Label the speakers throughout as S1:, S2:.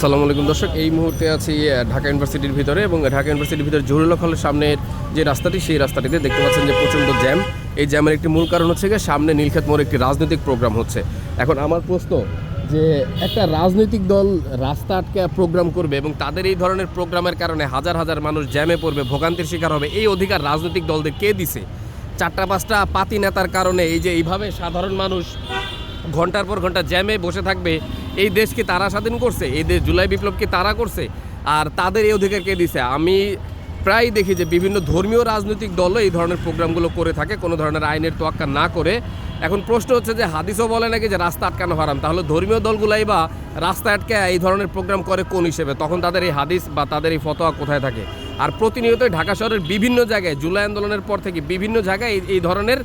S1: আসসালামু আলাইকুম দর্শক, এই মুহূর্তে আছি ঢাকা ইউনিভার্সিটির ভিতরে এবং ঢাকা ইউনিভার্সিটির ভিতরে জহুরুল হলের সামনের যে রাস্তাটি, সেই রাস্তাটিতে দেখতে পাচ্ছেন যে প্রচণ্ড জ্যাম। এই জ্যামের একটি মূল কারণ হচ্ছে গিয়ে সামনে নীলক্ষেত মোড়ে একটি রাজনৈতিক প্রোগ্রাম হচ্ছে। এখন আমার প্রশ্ন যে, একটা রাজনৈতিক দল রাস্তা আটকে প্রোগ্রাম করবে এবং তাদের এই ধরনের প্রোগ্রামের কারণে হাজার হাজার মানুষ জ্যামে পড়বে, ভোগান্তির শিকার হবে, এই অধিকার রাজনৈতিক দলদের কে দিছে? চারটা পাঁচটা পাতি নেতার কারণে এই যে এইভাবে সাধারণ মানুষ ঘণ্টার পর ঘণ্টা জ্যামে বসে থাকবে এই দেশকে তারা স্বাধীন করছে, এই দেশ জুলাই বিপ্লবকে তারা করছে, আর তাদের এই অধিকার কে দিছে। আমি প্রায় দেখি যে বিভিন্ন ধর্মীয় রাজনৈতিক দলও এই ধরনের প্রোগ্রামগুলো করে থাকে, কোনো ধরনের আইনের তোয়াক্কা না করে। এখন প্রশ্ন হচ্ছে যে হাদিসও বলে নাকি যে রাস্তা আটকানো হারাম? তাহলে ধর্মীয় দলগুলাই বা রাস্তা আটকে এই ধরনের প্রোগ্রাম করে কোন হিসেবে? তখন তাদের এই হাদিস বা তাদের এই ফতোয়া কোথায় থাকে? আর প্রতিনিয়তই ঢাকা শহরের বিভিন্ন জায়গায়, জুলাই আন্দোলনের পর থেকে বিভিন্ন জায়গায় এই- ধরনের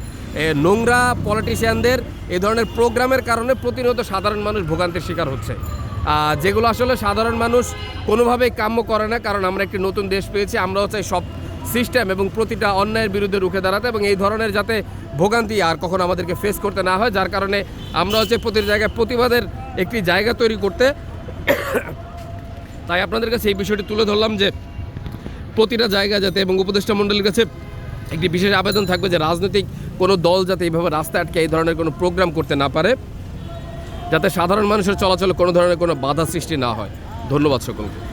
S1: নোংরা পলিটিশিয়ানদের এই ধরনের প্রোগ্রামের কারণে প্রতিনিয়ত সাধারণ মানুষ ভোগান্তির শিকার হচ্ছে। যেগুলো আসলে সাধারণ মানুষ কোনোভাবেই কাম্য করে না, কারণ আমরা একটি নতুন দেশ পেয়েছি, আমরাও চাই সব সিস্টেম এবং প্রতিটা অন্যায়ের বিরুদ্ধে রুখে দাঁড়াতে এবং এই ধরনের যাতে ভোগান্তি আর কখনো আমাদেরকে ফেস করতে না হয়, যার কারণে আমরা হচ্ছে প্রতিটি জায়গায় প্রতিবাদের একটি জায়গা তৈরি করতে। তাই আপনাদের কাছে এই বিষয়টি তুলে ধরলাম যে প্রতিটা জায়গা যাতে এবং উপদেষ্টা মণ্ডলীর কাছে একটি বিশেষ আবেদন থাকবে যে রাজনৈতিক কোনো দল যাতে এইভাবে রাস্তা আটকে এই ধরনের কোনো প্রোগ্রাম করতে না পারে, যাতে সাধারণ মানুষের চলাচলে কোনো ধরনের কোনো বাধা সৃষ্টি না হয়। ধন্যবাদ সকলকে।